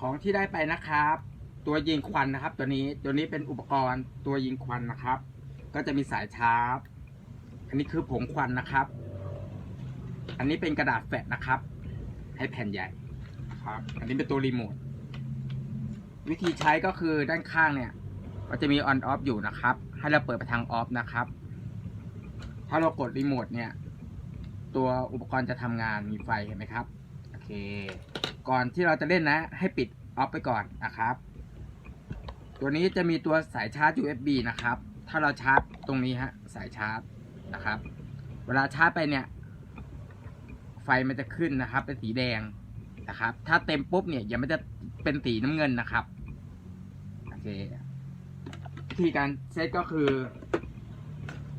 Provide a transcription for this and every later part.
ของที่ได้ไปนะครับ ตัวยิงควันนะครับ ตัวนี้ตัวนี้เป็นอุปกรณ์ตัวยิงควันนะครับ ก็จะมีสายชาร์จอันนี้คือผงควันนะครับ อันนี้เป็นกระดาษแฟตนะครับ ให้แผ่นใหญ่ครับ อันนี้เป็นตัวรีโมทวิธีใช้ก็คือด้านข้างเนี่ยก็จะมี on off อยู่นะครับ ให้เราเปิดไปทาง off นะครับ ถ้าเรากดรีโมทเนี่ย ตัวอุปกรณ์จะทำงานมีไฟเห็นไหมครับ โอเค ก่อนที่เราจะเล่นนะ ให้ปิดออฟไปก่อนนะครับ ตัวนี้จะมีตัวสายชาร์จ USB นะครับ ถ้าเราชาร์จตรงนี้ฮะสายชาร์จนะครับ เวลาชาร์จไปเนี่ย ไฟมันจะขึ้นนะครับ เป็นสีแดงนะครับ ถ้าเต็มปุ๊บเนี่ยอย่ามันจะเป็นสีน้ำเงินนะครับโอเควิธีการเซตก็คือ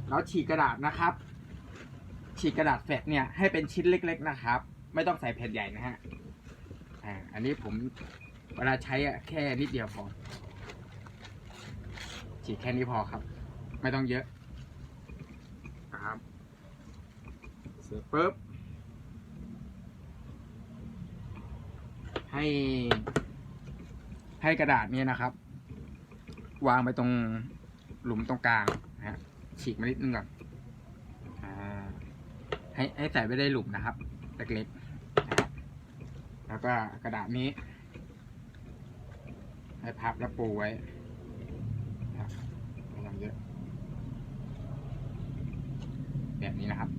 เราฉีกกระดาษนะครับ ฉีกกระดาษแฟกเนี่ยให้เป็นชิ้นเล็ก ๆ นะครับ ไม่ต้องใส่แผ่นใหญ่นะฮะ อ่าอันนี้ผมเวลาใช้อะแค่นิดเดียวพอ ฉีกแค่นี้พอครับ ไม่ต้องเยอะนะครับเสร็จปุ๊บให้ให้กระดาษเนี่ยนะครับ วางไปตรงหลุมตรงกลางนะฮะฉีกมานิดนึงก่อนอให้ให้ใส่ไว้ในหลุมนะครับเล็กๆ แล้วก็กระดาษนี้ ให้พับแล้วปูไว้นะครับไม่ต้องเยอะ แบบนี้นะครับ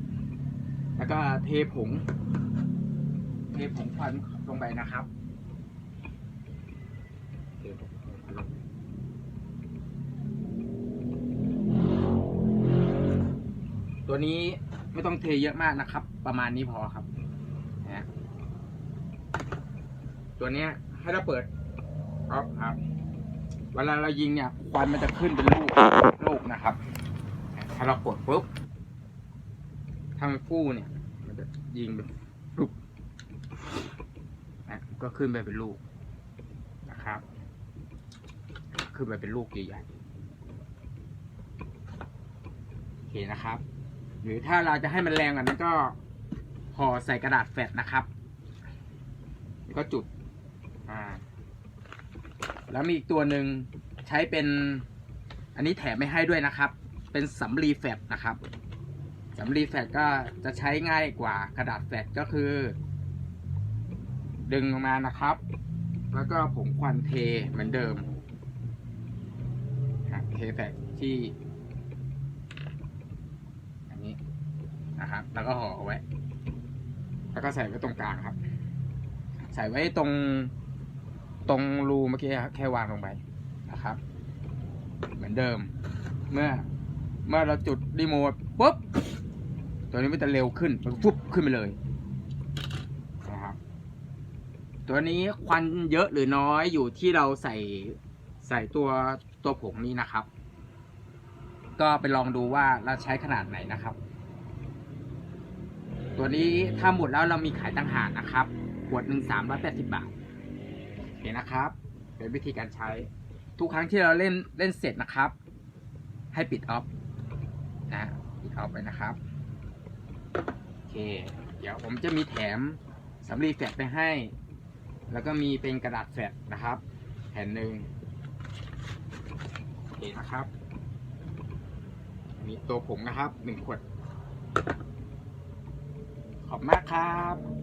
แล้วก็เทผง เทผงควันลงไปนะครับ เทผงควันลงไปตัวนี้ไม่ต้องเทเยอะมากนะครับ ประมาณนี้พอครับนะฮะ ตัวเนี้ย ให้เราเปิดออฟครับ เวลาเรายิงเนี่ย ควันมันจะขึ้นเป็นลูกลูกนะครับ ถ้าเรากดปุ๊บถ้ามันฟู่เนี่ย มันจะยิงเป็นลูกนะก็ขึ้นไปเป็นลูกนะครับ ขึ้นไปเป็นลูกใหญ่ๆโอเคนะครับ หรือถ้าเราจะให้มันแรงกว่านั้นก็ห่อใส่กระดาษแฟตนะครับแล้วก็จุด อ่า แล้วมีอีกตัวหนึ่งใช้เป็น อันนี้แถมไม่ให้ด้วยนะครับ เป็นสำลีแฟตนะครับสำลีแฟตก็จะใช้ง่ายกว่ากระดาษแฟตก็คือ ดึงออกมานะครับ แล้วก็ผงควันเทเหมือนเดิมเทแฟตที่อันนี้นะครับ แล้วก็ห่อเอาไว้ แล้วก็ใส่ไว้ตรงกลางครับ ใส่ไว้ตรง ตรงรูเมื่อกี้แค่วางลงไปนะครับ เหมือนเดิม เมื่อเมื่อเราจุดรีโมทปุ๊บตัวนี้มันจะเร็วขึ้นมันฟุบขึ้นไปเลยนะครับตัวนี้ควันเยอะหรือน้อยอยู่ที่เราใส่ใส่ตัวตัวผงนี้นะครับ ก็ไปลองดูว่าเราใช้ขนาดไหนนะครับ ตัวนี้ถ้าหมดแล้วเรามีขายต่างหากนะครับขวดหนึ่งสามร้อยแปดสิบบาท โอเคนะครับ เป็นวิธีการใช้ ทุกครั้งที่เราเล่นเล่นเสร็จนะครับ ให้ปิดออฟนะปิดออฟไปนะครับโอเค เดี๋ยวผมจะมีแถมสำลีแฟตไปให้ แล้วก็มีเป็นกระดาษแฟตนะครับ แผ่นหนึ่งโอเคนะครับอันนี้ตัวผมนะครับหนึ่งขวดขอบคุณมากครับ